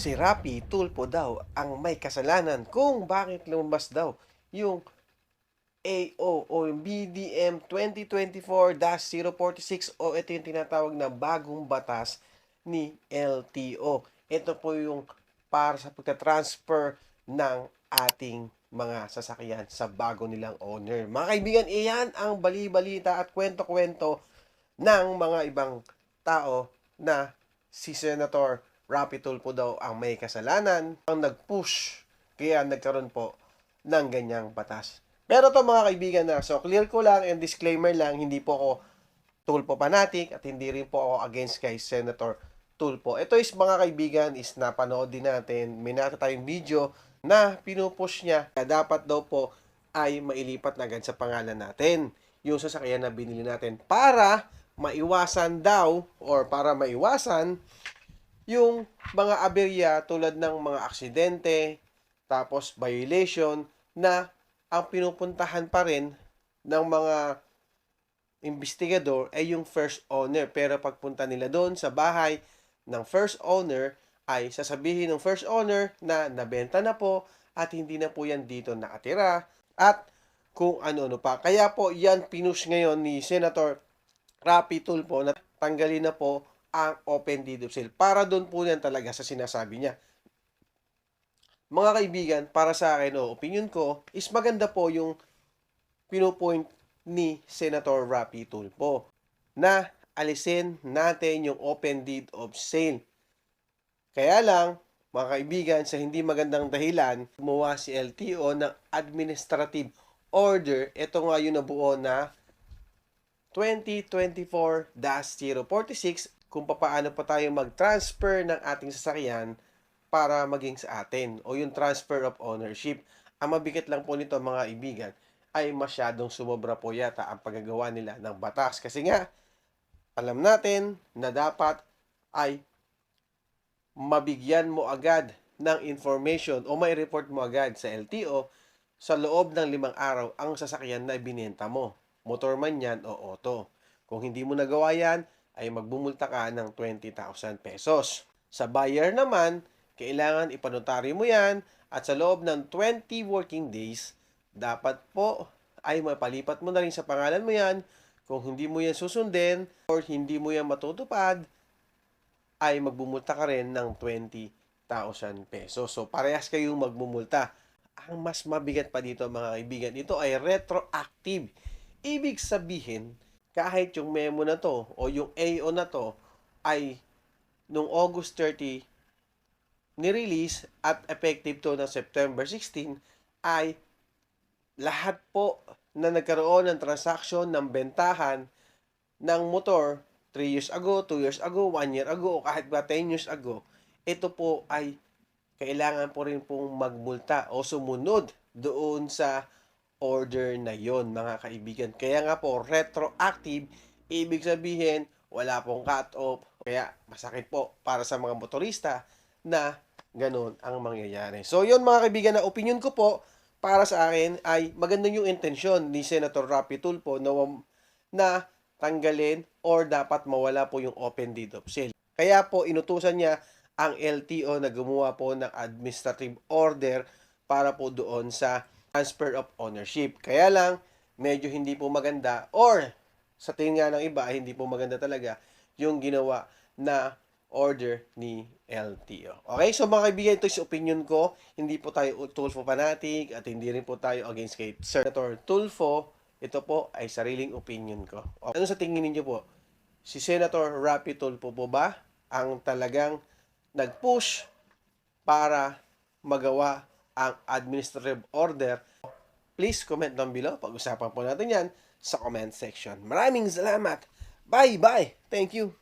si Rapi Tulpo daw ang may kasalanan kung bakit lumabas daw yung AO o yung BDM 2024-046 o ito yung tinatawag na bagong batas ni LTO. Ito po yung para sa pagka-transfer ng ating mga sasakyan sa bago nilang owner. Mga kaibigan, iyan ang bali-balita at kwento-kwento ng mga ibang tao na si Senator Rapi Tulfo daw ang may kasalanan ang nag-push kaya nagkaroon po ng ganyang batas. Pero to mga kaibigan na, so clear ko lang and disclaimer lang, hindi po ako Tulfo fanatic at hindi rin po ako against kay Senator Tulfo. Ito is mga kaibigan is napanood din natin, may nakita tayong video na pinupush niya na dapat daw po ay mailipat na agad sa pangalan natin yung sasakyan na binili natin para maiwasan daw or para maiwasan yung mga aberya tulad ng mga aksidente tapos violation na ang pinupuntahan pa rin ng mga investigador ay yung first owner. Pero pagpunta nila doon sa bahay ng first owner, ay sasabihin ng first owner na nabenta na po at hindi na po yan dito nakatira at kung ano-ano pa. Kaya po yan pinush ngayon ni Senator Rapi Tulfo na tanggalin na po ang open deed of sale. Para doon po yan talaga sa sinasabi niya. Mga kaibigan, para sa akin o opinion ko, is maganda po yung pinupoint ni Senator Rapi Tulfo na alisin natin yung open deed of sale. Kaya lang, mga kaibigan, sa hindi magandang dahilan, gumawa si LTO ng administrative order. Ito nga yung nabuo na 2024-046 kung paano pa tayo mag-transfer ng ating sasakyan para maging sa atin o yung transfer of ownership. Ang mabigat lang po nito mga kaibigan ay masyadong sumobra po yata ang paggagawa nila ng batas. Kasi nga, alam natin na dapat ay mabigyan mo agad ng information o may report mo agad sa LTO sa loob ng limang araw ang sasakyan na ibinenta mo. Motor man yan o auto. Kung hindi mo nagawa yan, ay magbumulta ka ng 20,000 pesos. Sa buyer naman, kailangan ipanotary mo yan at sa loob ng 20 working days, dapat po ay mapalipat mo na rin sa pangalan mo yan. Kung hindi mo yan susundin or hindi mo yan matutupad, ay magbumulta ka rin ng 20,000 pesos. So, parehas kayong magbumulta. Ang mas mabigat pa dito mga kaibigan, ito ay retroactive. Ibig sabihin, kahit yung memo na to o yung AO na to ay nung August 30 ni-release at effective to ng September 16 ay lahat po na nagkaroon ng transaction ng bentahan ng motor 3 years ago, 2 years ago, 1 year ago, o kahit ba 10 years ago, ito po ay kailangan po rin pong magmulta o sumunod doon sa order na yon mga kaibigan. Kaya nga po, retroactive, ibig sabihin, wala pong cut-off. Kaya masakit po para sa mga motorista na ganun ang mangyayari. So yon mga kaibigan, na opinion ko po para sa akin ay maganda yung intensyon ni Senator Rapi Tulfo na, na tanggalin or dapat mawala po yung open deed of sale. Kaya po inutusan niya ang LTO na gumawa po ng administrative order para po doon sa transfer of ownership. Kaya lang, medyo hindi po maganda or sa tingin nga ng iba hindi po maganda talaga yung ginawa na order ni LTO. Okay, so mga kaibigan, ito is opinion ko. Hindi po tayo Tulfo fanatic at hindi rin po tayo against kay Senator Tulfo. Ito po ay sariling opinion ko. Okay. Ano sa tingin niyo po? Si Senator Rapi Tulfo po ba ang talagang nag-push para magawa ang administrative order? Please comment down below. Pag-usapan po natin yan sa comment section. Maraming salamat. Bye-bye. Thank you.